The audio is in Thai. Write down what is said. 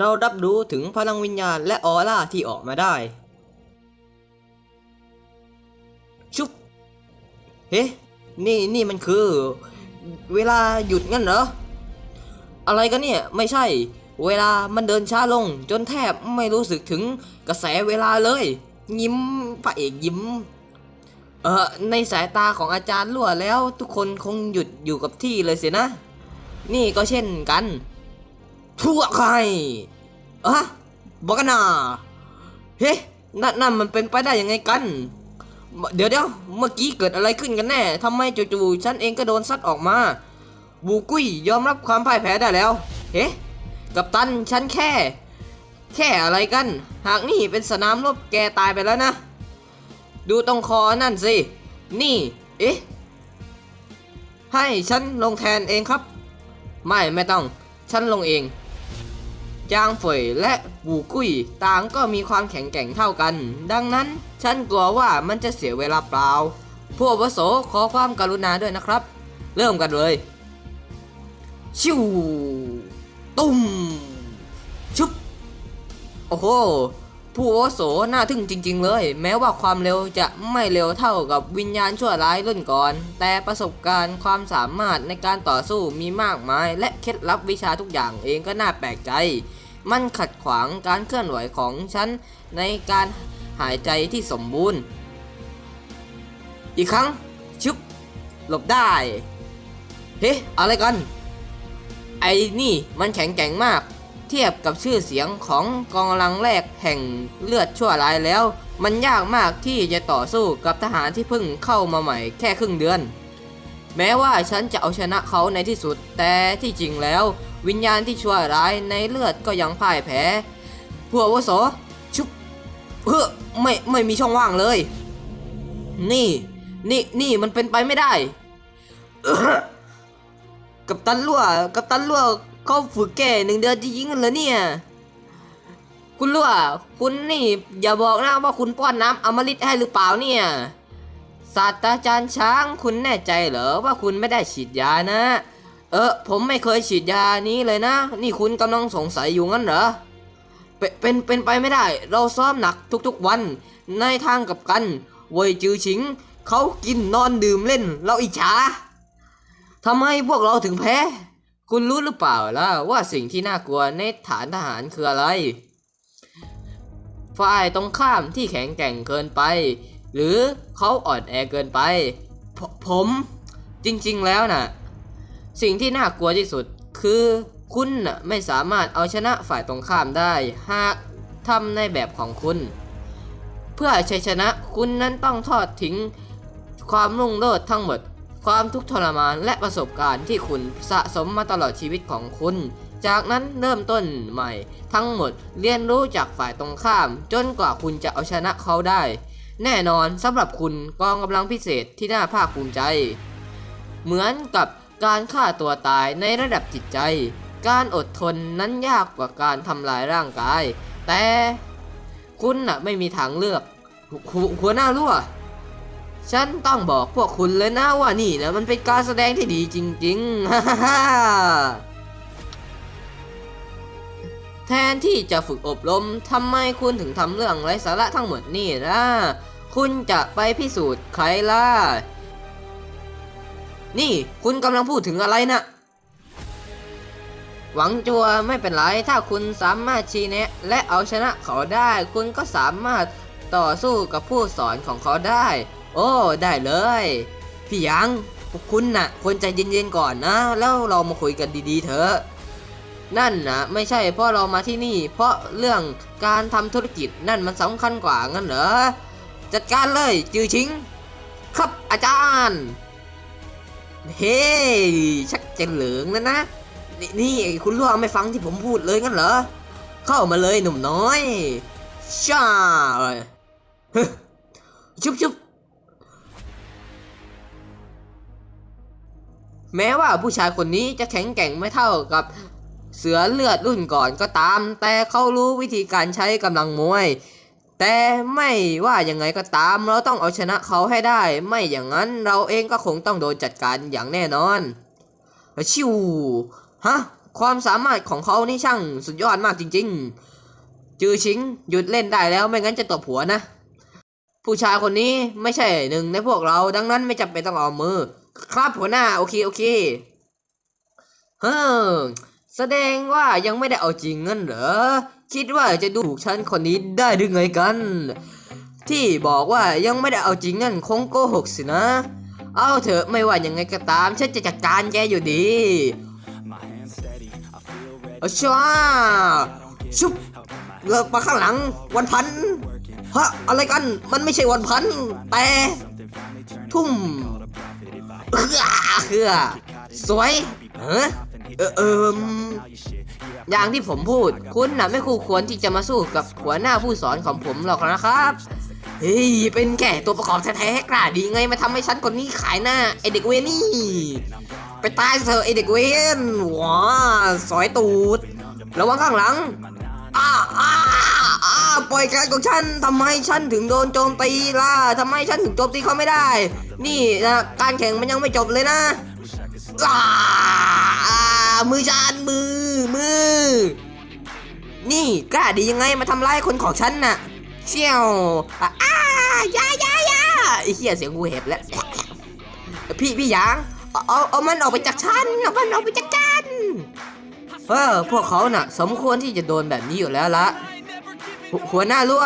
เรารับรู้ถึงพลังวิญญาณและออร่าที่ออกมาได้ ชุบ เฮ้นี่นี่มันคือ เวลาหยุดงั้นเหรอ อะไรกันเนี่ย ไม่ใช่ เวลามันเดินช้าลง จนแทบไม่รู้สึกถึงกระแสเวลาเลย ยิ้มพระเอกยิ้ม เออในสายตาของอาจารย์ลั่วแล้ว ทุกคนคงหยุดอยู่กับที่เลยสินะ นี่ก็เช่นกัน ทั่วใครอะบอกกันนะเฮ้นั่นนั่นมันเป็นไปได้ยังไงกัน เดี๋ยวเดี๋ยวเมื่อกี้เกิดอะไรขึ้นกันแน่ทำไมจู่ๆฉันเองก็โดนซัดออกมา บูกุ้ยยอมรับความพ่ายแพ้ได้แล้ว เฮ้กับตันฉันแค่ แค่อะไรกัน หากนี่เป็นสนามรบแกตายไปแล้วนะ ดูตรงคอนั่นสิ นี่ เอ๊ะ ให้ฉันลงแทนเองครับ ไม่ไม่ต้อง ฉันลงเอง จางเฟยและบูกุ้ยต่างก็มีความแข็งแกร่งเท่ากัน ดังนั้นฉันกลัวว่ามันจะเสียเวลาเปล่า ผู้อวุโสขอความกรุณาด้วยนะครับ เริ่มกันเลย ชิวตุ้มชุบ โอ้โห ผู้อาวุโสน่าทึ่งจริง ๆ เลย แม้ว่าความเร็วจะไม่เร็วเท่ากับวิญญาณชั่วร้ายรุ่นก่อน แต่ประสบการณ์ความสามารถในการต่อสู้มีมากมาย และเคล็ดลับวิชาทุกอย่างเองก็น่าแปลกใจ มันขัดขวางการเคลื่อนไหวของฉันในการหายใจที่สมบูรณ์ อีกครั้งชุบหลบได้ เฮ้ อะไรกัน ไอ้นี่มันแข็งแกร่งมาก เทียบกับชื่อเสียงของกองกำลังแรกแห่งเลือดชั่วร้ายแล้ว มันยากมากที่จะต่อสู้กับทหารที่เพิ่งเข้ามาใหม่แค่ครึ่งเดือน แม้ว่าฉันจะเอาชนะเขาในที่สุด แต่ที่จริงแล้ว วิญญาณที่ชั่วร้ายในเลือดก็ยังพ่ายแพ้พวกวุโสชุบเฮ้อไม่ไม่มีช่องว่างเลย นี่ นี่นี่มันเป็นไปไม่ได้ กับตันรั่วกับตันรั่ว เขาฝึกแก่หนึ่งเดือนจะยิงกันเหรอเนี่ย คุณรั่วคุณนี่อย่าบอกนะว่าคุณป้อนน้ำอมฤตให้หรือเปล่าเนี่ยศาสตราจารย์ช้างคุณแน่ใจเหรอว่าคุณไม่ได้ฉีดยานะ เออผมไม่เคยฉีดยานี้เลยนะ นี่คุณกำลังสงสัยอยู่งั้นเหรอเป็นเป็นเป็นไปไม่ได้ เราซ้อมหนักทุกๆวัน ในทางกับกันเวยจือชิงเขากินนอนดื่มเล่น เราอิจฉาทำไมพวกเราถึงแพ้ คุณรู้หรือเปล่าล่ะว่าสิ่งที่น่ากลัวในฐานทหารคืออะไร ฝ่ายตรงข้ามที่แข็งแกร่งเกินไป หรือเขาอ่อนแอเกินไปผผมจริงๆแล้วน่ะ สิ่งที่น่ากลัวที่สุดคือคุณน่ะไม่สามารถเอาชนะฝ่ายตรงข้ามได้ หากทำในแบบของคุณ เพื่อชัยชนะคุณนั้นต้องทอดทิ้งความรุ่งโรจน์ทั้งหมด ความทุกข์ทรมานและประสบการณ์ที่คุณสะสมมาตลอดชีวิตของคุณ จากนั้นเริ่มต้นใหม่ ทั้งหมดเรียนรู้จากฝ่ายตรงข้าม จนกว่าคุณจะเอาชนะเขาได้ แน่นอนสำหรับคุณกองกำลังพิเศษที่น่าภาคภูมิใจ เหมือนกับการฆ่าตัวตายในระดับจิตใจ การอดทนนั้นยากกว่าการทำลายร่างกาย แต่คุณน่ะไม่มีทางเลือกหัวหน้ารั่ว ฉันต้องบอกพวกคุณเลยนะว่านี่นะมันเป็นการแสดงที่ดีจริงๆฮ่าฮ่าแทนที่จะฝึกอบรมทำไมคุณถึงทำเรื่องไร้สาระทั้งหมดนี่ล่ะคุณจะไปพิสูจน์ใครล่ะ นี่คุณกำลังพูดถึงอะไรนะ หวังจัวไม่เป็นไร ถ้าคุณสามารถชี้แนะ และเอาชนะเขาได้ คุณก็สามารถต่อสู้กับผู้สอนของเขาได้ โอ้ได้เลย พี่ยังพวกคุณน่ะควรใจเย็นๆก่อนนะ แล้วเรามาคุยกันดีๆเถอะนั่นนะไม่ใช่เพราะเรามาที่นี่ เพราะเรื่องการทำธุรกิจนั่นมันสำคัญกว่างั้นเหรอจัดการเลยจือชิง ครับอาจารย์ เฮ้ชักจะเหลืองแล้วนะนี่นี่คุณล่วงไม่ฟังที่ผมพูดเลยงั้นเหรอ เข้ามาเลยหนุ่มน้อยชาชุบชุบ แม้ว่าผู้ชายคนนี้จะแข็งแกร่งไม่เท่ากับเสือเลือดรุ่นก่อนก็ตาม แต่เขารู้วิธีการใช้กำลังมวย แต่ไม่ว่ายังไงก็ตาม เราต้องเอาชนะเขาให้ได้ ไม่อย่างนั้นเราเองก็คงต้องโดนจัดการอย่างแน่นอนชิวฮะความสามารถของเขานี่ช่างสุดยอดมากจริง ๆ จือชิงหยุดเล่นได้แล้วไม่งั้นจะตบหัวนะ ผู้ชายคนนี้ไม่ใช่หนึ่งในพวกเราดังนั้นไม่จำเป็นต้องเอามือ ครับหัวหน้า โอเค โอเค เฮ้อแสดงว่ายังไม่ได้เอาจริงงั้นเหรอ คิดว่าจะดูถูกฉันคนนี้ได้หรือไงกัน ที่บอกว่ายังไม่ได้เอาจริงนั่นคงโกหกสินะ เอาเถอะไม่ว่ายังไงก็ตาม ฉันจะจัดการแกอยู่ดีเอาช้าชุบเลือกมาข้างหลัง วันพันฮะอะไรกันมันไม่ใช่วันพันแต่ทุ่ม เฮือเฮือสวยเออเอออย่างที่ผมพูด คุณน่ะไม่คู่ควรที่จะมาสู้กับหัวหน้าผู้สอนของผมหรอกนะครับเฮ้ย เป็นแค่ตัวประกอบแท้ๆกล้าดีไงมาทำให้ฉันคนนี้ขายหน้าไอเด็กเวนี่ ไปตายเถอะไอเด็กเวนว้าสอยตูด ระวังข้างหลังอ้าอ้า ปล่อยการของฉันทำไมฉันถึงโดนโจมตีล่ะทำไมฉันถึงโจมตีเขาไม่ได้ นี่นะการแข่งมันยังไม่จบเลยนะอ้ามือฉันมือมือ นี่กล้าดียังไงมาทำร้ายคนของฉันน่ะ เชี่ยวอ้ายายายาไอ้เหี้ยเสียงกูเห็บแล้ว พี่พี่หยางเอาเอาเอามันออกไปจากฉันเอามันออกไปจากฉันเออพวกเขาน่ะ สมควรที่จะโดนแบบนี้อยู่แล้วละ หัวหน้ารั่ว